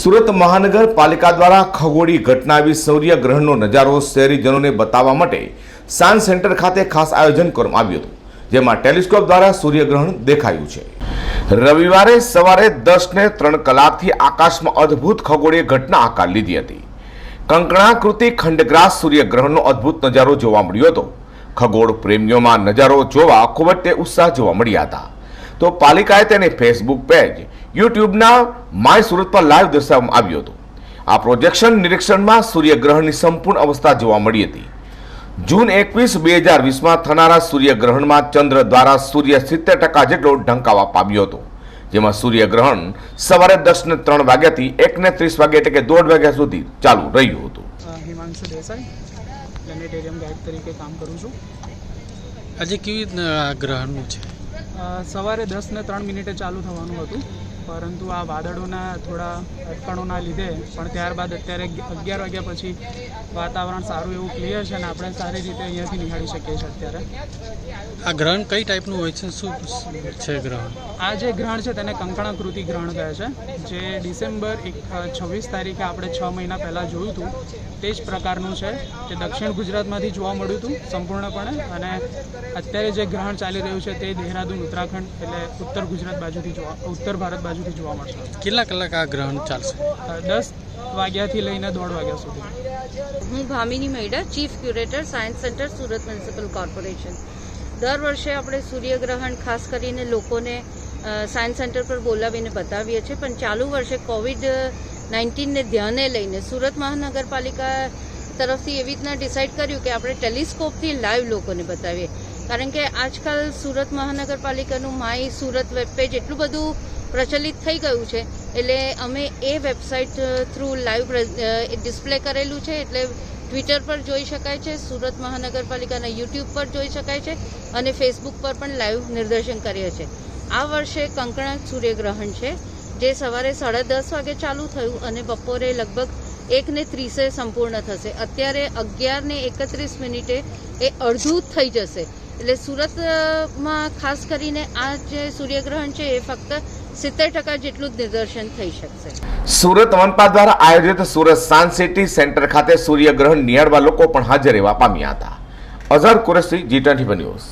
સુરત મહાનગરપાલિકા દ્વારા ખગોળી ઘટનાવી સૂર્યગ્રહણનો નજારો શહેરીજનોને બતાવવા માટે સાયન્સ સેન્ટર ખાતે ખાસ આયોજન કરવામાં આવ્યું હતું, જેમાં ટેલિસ્કોપ દ્વારા સૂર્યગ્રહણ દેખાયું છે. રવિવારે સવારે દસ ને ત્રણ કલાકથી આકાશમાં અદ્ભુત ખગોળીય ઘટના આકાર લીધી હતી. કંકણાકૃતિ ખંડગ્રાસ સૂર્યગ્રહણનો અદ્ભુત નજારો જોવા મળ્યો હતો. ખગોળ પ્રેમીઓમાં નજારો જોવા ખૂબ જ તે ઉત્સાહ જોવા મળ્યા હતા. તો પાલિકાએ તેને ફેસબુક પેજ યુટ્યુબના માય સુરત પર લાઈવ દર્શાવવામાં આવ્યું હતું. આ પ્રોજેક્શન નિરીક્ષણમાં સૂર્યગ્રહણની સંપૂર્ણ અવસ્થા જોવા મળી હતી. જૂન એકવીસ બે હજાર વીસમાં થનારા સૂર્યગ્રહણમાં ચંદ્ર દ્વારા સૂર્ય સિત્તેર ટકા જેટલો ઢંકાવા પામ્યો હતો. જેમાં સૂર્યગ્રહણ સવારે દસ ને ત્રણ વાગ્યાથી એક ને ત્રીસ વાગ્યા એટલે કે દોઢ વાગ્યા સુધી ચાલુ રહ્યું હતું. હિમાંશુ દેસાઈ પ્લેનેટેરિયમ ગાઈડ તરીકે કામ કરું છું. આજે કેવી રીતના આ ગ્રહણનું છે? સવારે દસ ને ત્રણ મિનિટે ચાલુ થવાનું હતું. પરંતુ આ વાદળોના થોડા અટકણોના લીધે પણ ત્યારબાદ અત્યારે અગિયાર વાગ્યા પછી વાતાવરણ સારું એવું ક્લિયર છે અને આપણે સારી રીતે અહીંયાથી નિહાળી શકીએ છીએ અત્યારે. આ ગ્રહણ કઈ ટાઈપનું હોય છે? શું છે ગ્રહણ? આ જે ગ્રહણ છે તેને કંકણાકૃતિ ગ્રહણ કહે છે જે ડિસેમ્બર એક છવ્વીસ તારીખે આપણે છ મહિના પહેલાં જોયું હતું. તે જ પ્રકારનું છે જે દક્ષિણ ગુજરાતમાંથી જોવા મળ્યું હતું સંપૂર્ણપણે અને અત્યારે જે ગ્રહણ ચાલી રહ્યું છે તે દેહરાદૂન ઉત્તરાખંડ એટલે ઉત્તર ગુજરાત બાજુથી જોવા ઉત્તર ભારત બાજુથી જોવા મળશે? કેટલા કલાક આ ગ્રહણ ચાલશે? દસ વાગ્યાથી લઈને દોઢ વાગ્યા સુધી. હું Bhamini Maida chief curator science centre Surat municipal corporation. દર વર્ષે આપણે સૂર્યગ્રહણ ખાસ કરીને લોકોને સાયન્સ સેન્ટર પર બોલાવીને બતાવીએ છીએ પણ ચાલુ વર્ષે કોવિડ નાઇન્ટીનને ધ્યાને લઈને સુરત મહાનગરપાલિકા તરફથી એવી રીતના ડિસાઇડ કર્યું કે આપણે ટેલિસ્કોપથી લાઈવ લોકોને બતાવીએ. કારણ કે આજકાલ સુરત મહાનગરપાલિકાનું માય સુરત વેબ પેજ એટલું બધું પ્રચલિત થઈ ગયું છે. એટલે અમે એ વેબસાઇટ થ્રુ લાઈવ ડિસ્પ્લે કરેલું છે. એટલે ટ્વિટર પર જોઈ શકાય છે, સુરત મહાનગરપાલિકાના યુટ્યુબ પર જોઈ શકાય છે અને ફેસબુક પર પણ લાઈવ નિર્દેશન કરીએ છીએ. આ વર્ષે કંકણા સૂર્યગ્રહણ છે, જે સવારે સાડા દસ વાગે ચાલુ થયું અને બપોરે લગભગ એકને ત્રીસે સંપૂર્ણ થશે. અત્યારે અગિયારને એકત્રીસ મિનિટે એ અડધું થઈ જશે. એટલે સુરતમાં ખાસ કરીને આ જે સૂર્યગ્રહણ છે, એ ફક્ત સિત્તેર ટકા જેટલું નિદર્શન થઈ શકશે. સુરત મનપા દ્વારા આયોજિત સુરત સાન સિટી સેન્ટર ખાતે સૂર્યગ્રહણ નિહાળવા લોકો પણ હાજર રહેવા પામ્યા હતા. અઝર કુરેશી જી ન્યૂઝ